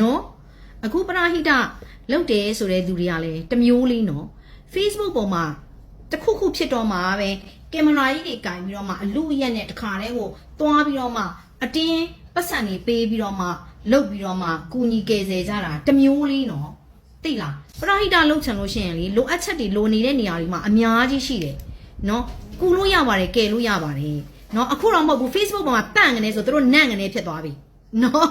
နော်အခုပရာဟိတလုပ်တယ်ဆိုတဲ့သူတွေကလည်းတစ်မျိုးလေးနော် Facebook ပေါ်မှာတစ်ခုခုဖြစ်တော့မှာပဲကင်မရာကြီးတွေကင်ပြီးတော့မှအလူအရက်နဲ့တခါတည်းကိုသွားပြီးတော့မှအတင်းပတ်စံတွေပေးပြီးတော့မှလုတ်ပြီးတော့မှကူညီကယ်ဆယ်ကြတာတစ်မျိုးလေးနော်သိလားပရာဟိတလုပ်ချင်လို့ရှိရင်လေလိုအပ်ချက်တွေလိုနေတဲ့နေရာတွေမှာအများကြီးရှိတယ်နော်ကူလို့ရပါတယ်ကယ်လို့ရပါတယ်နော်အခုတော့မဟုတ်ဘူး Facebook ပေါ်မှာတန့်ကနေဆိုသူတို့နန့်ကနေဖြစ်သွားပြီ နော်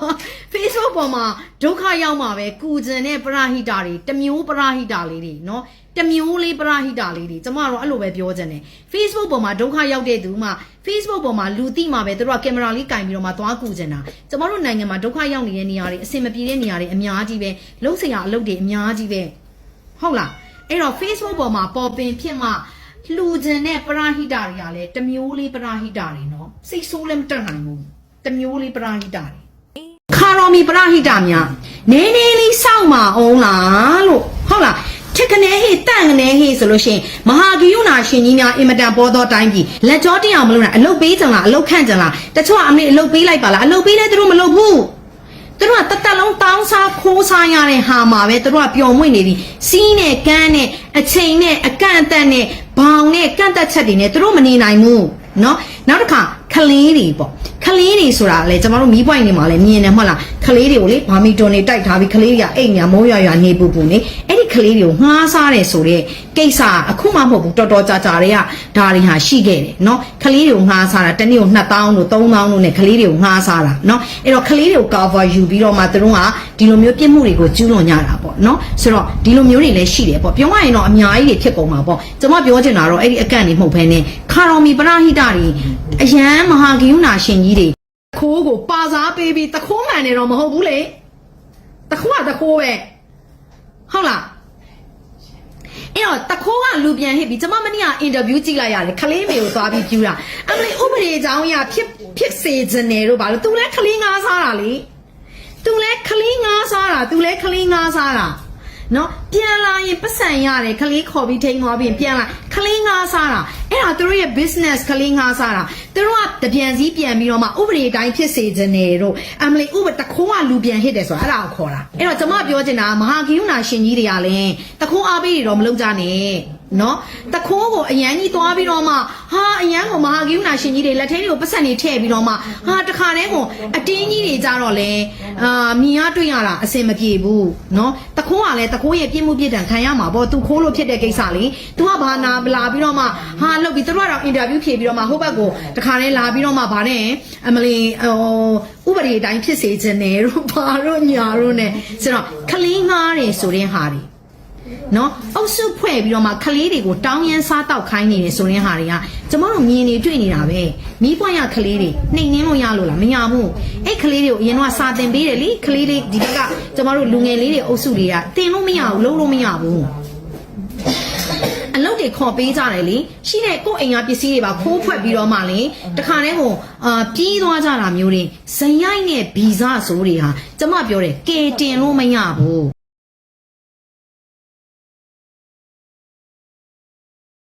Facebook ပေါ်မှာဒုက္ခရောက်မှာပဲကုကျင်တဲ့ပရာဟိတာတွေတစ်မျိုးပရာဟိတာလေးတွေနော်တစ်မျိုးလေးပရာဟိတာလေးတွေကျမတို့အဲ့လိုပဲပြောချင်တယ် Facebook ပေါ်မှာဒုက္ခရောက်တဲ့သူမှ Facebook ပေါ်မှာလူသိမှာပဲသူတို့ကကင်မရာလေးကင်ပြီးတော့မှသွားကုကျင်တာကျမတို့နိုင်ငံမှာဒုက္ခရောက်နေတဲ့နေရာတွေအဆင်မပြေတဲ့နေရာတွေအများကြီးပဲလှုပ်စရာအလုပ်တွေအများကြီးပဲဟုတ်လားအဲ့တော့ Facebook ပေါ်မှာပေါ်ပင်ဖြစ်မှလှူကျင်တဲ့ပရာဟိတာတွေကလည်းတစ်မျိုးလေးပရာဟိတာတွေနော်စိတ်ဆိုးလည်းမတက်နိုင်ဘူးတစ်မျိုးလေးပရာဟိတာတွေခါတော် မီပရဟိတများနည်းနည်းလေးစောင့်ပါအောင်လားလို့ဟုတ်လားထက်ကနေဟေ့တန့်ကနေဟေ့ဆိုလို့ရှိရင်မဟာဂိယုနာရှင်ကြီးများအင်မတန်ပေါ်သောတိုင်းပြည်လက်ကြောတရားမလို့လားအလုတ်ပေးကြလားအလုတ်ခန့်ကြလားတချို့ကအမေအလုတ်ပေးလိုက်ပါလားအလုတ်ပေးလဲသူတို့မလုပ်ဘူးသူတို့ကတတ်လုံးတောင်းစားခိုးစားရတဲ့ဟာမှာပဲသူတို့ကပျော်မွေ့နေပြီစီးနဲ့ကန်းနဲ့အချိန်နဲ့အကန့်အသတ်နဲ့ဘောင်နဲ့ကန့်သက်ချက်တွေနဲ့သူတို့မနေနိုင်ဘူးเนาะနောက်တစ်ခါခလေးတွေပေါ့ခလေး တွေဆိုတာလေကျမတို့မီးပွိုင်နေမှာလေမြင်တယ်မဟုတ်လားခလေးတွေကိုလေဘာမီတွန်တွေတိုက်ထားပြီးခလေးတွေကအိတ်ညာမိုးရွာရွာနေပူပူနေအဲ့ဒီခလေးတွေကိုငှားစားတယ်ဆိုတော့ကိစ္စအခုမှမဟုတ်ဘူးတော်တော်ကြာကြာတွေကဒါတွေဟာရှိခဲ့တယ်เนาะခလေးတွေကိုငှားစားတာတစ်နေ့ကို2000လို့3000လို့နဲ့ခလေးတွေကိုငှားစားတာเนาะအဲ့တော့ခလေးတွေကို cover ယူပြီးတော့မှသူတို့ကဒီလိုမျိုးပြစ်မှုတွေကိုကျူးလွန်ကြတာပေါ့เนาะဆိုတော့ဒီလိုမျိုးတွေလည်းရှိတယ်ပေါ့ပြောရရင်တော့အများကြီးတွေဖြစ်ကုန်မှာပေါ့ကျွန်မပြောချင်တာတော့အဲ့ဒီအကန့်တွေမဟုတ်ဘဲနဲ့ခါတော်မီပရဟိတတွေအရန်မဟာဂိယုနာရှင်ကြီးတွေ ခိုးကိုပါစားပေးပြီးတခိုးမှန်နေတော့မဟုတ်ဘူးလေတခိုးကတခိုးပဲဟုတ်လားအဲ့တော့တခိုးကလူပြန်ဟစ်ပြီးကျမမနေ့ကအင်တာဗျူးကြည့်လိုက်ရတယ်ခလေးမေကိုသွားပြီးပြူတာအမလေးဥပဒေအကြောင်းအရာဖြစ်ဖြစ်စေခြင်းတယ်တို့ဘာလို့ तू လဲခလေးငါးစားတာလေ तू လဲခလေးငါးစားတာ तू လဲခလေးငါးစားတာ နော်ပြန်လာရင်ပတ်စံရတယ်ခလေးခေါ်ပြီးထိန်သွားပြီးပြန်လာခလေးငါးစားတာအဲ့ဒါသူတို့ရဲ့ business ခလေးငါးစားတာသူတို့ကတပြန်စည်းပြန်ပြီးတော့မှဥပဒေအတိုင်းဖြစ်စေခြင်းတယ်တို့အမလီဥပတခိုးကလူပြန်ဟစ်တယ်ဆိုတာအဲ့ဒါကိုခေါ်တာအဲ့တော့ကျွန်မပြောချင်တာကမဟာဂိယုနာရှင်ကြီးတွေကလည်းတခိုးအားပေးတွေတော့မလုပ်ကြနဲ့ နော်တခိုးကိုအရန်ကြီးသွားပြီးတော့မှဟာအရန်ကိုမဟာဂိယုနာရှင်ကြီးတွေလက်ထဲတွေကိုပတ်စံတွေထည့်ပြီးတော့မှဟာတခါတည်းကိုအတင်းကြီးတွေကြတော့လဲအာမြင်ရတွေ့ရတာအဆင်မပြေဘူးနော်တခိုးကလည်းတခိုးရဲ့ပြစ်မှုပြစ်ဒဏ်ခံရမှာပေါ့သူခိုးလို့ဖြစ်တဲ့ကိစ္စလေသူကဘာနာလာပြီးတော့မှဟာလောက်ပြီးသူတို့ကတော့အင်တာဗျူးဖြေပြီးတော့မှဟိုဘက်ကိုတခါတည်းလာပြီးတော့မှဗာနဲ့အမလီဟိုဥပဒေအတိုင်းဖြစ်စေခြင်းနဲ့တို့ဘာတို့ညာတို့ ਨੇ ဆိုတော့ခလင်းငားတယ်ဆိုတဲ့ဟာတွေ နော်အုပ်စုဖွဲ့ပြီးတော့မှခလေးတွေကိုတောင်းရမ်းစားတောက်ခိုင်းနေတယ်ဆိုရင်ဟာတွေကကျမတို့မြင်နေတွေ့နေတာပဲမီးပွိုင်းရခလေးတွေနှိမ်နှင်းလို့ရလို့လားမရဘူးအဲ့ခလေးတွေကိုအရင်တော့စာတင်ပေးတယ်လေခလေးလေးဒီဘက်ကကျမတို့လူငယ်လေးတွေအုပ်စုတွေကတင်လို့မရဘူးလုံးလို့မရဘူးအလုပ်တွေခေါ်ပေးကြတယ်လေရှိတဲ့ကိုယ့်အိမ်ကပစ္စည်းတွေပါခိုးဖွက်ပြီးတော့မှလေတခါတည်းကိုအာပြီးသွားကြတာမျိုးတွေဇယိုက်နဲ့ဗီဇဆိုးတွေဟာကျမပြောတယ်ကေတင်လို့မရဘူး